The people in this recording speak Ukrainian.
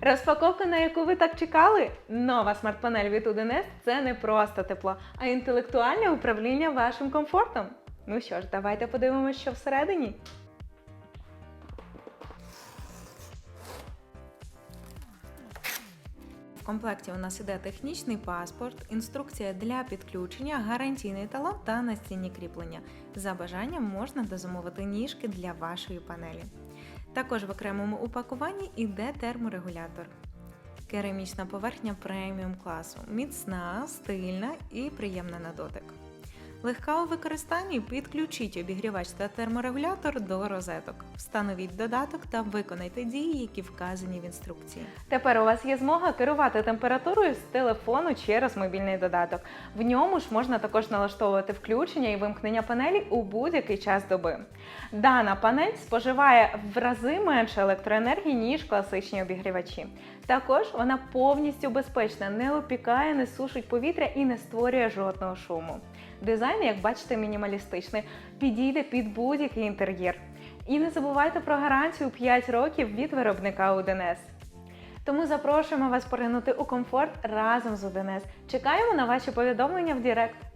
Розпаковка, на яку ви так чекали? Нова смарт-панель від UDNS – це не просто тепло, а інтелектуальне управління вашим комфортом. Ну що ж, давайте подивимося, що всередині. В комплекті у нас іде технічний паспорт, інструкція для підключення, гарантійний талон та настінні кріплення. За бажанням можна дозамовити ніжки для вашої панелі. Також в окремому упакуванні іде терморегулятор. Керамічна поверхня преміум класу, міцна, стильна і приємна на дотик. Легка у використанні підключіть обігрівач та терморегулятор до розеток. Встановіть додаток та виконайте дії, які вказані в інструкції. Тепер у вас є змога керувати температурою з телефону через мобільний додаток. В ньому ж можна також налаштовувати включення і вимкнення панелі у будь-який час доби. Дана панель споживає в рази менше електроенергії, ніж класичні обігрівачі. Також вона повністю безпечна, не опікає, не сушить повітря і не створює жодного шуму. Дизайн, як бачите, мінімалістичний, підійде під будь-який інтер'єр. І не забувайте про гарантію 5 років від виробника UDNS. Тому запрошуємо вас поринути у комфорт разом з UDNS. Чекаємо на ваші повідомлення в Директ.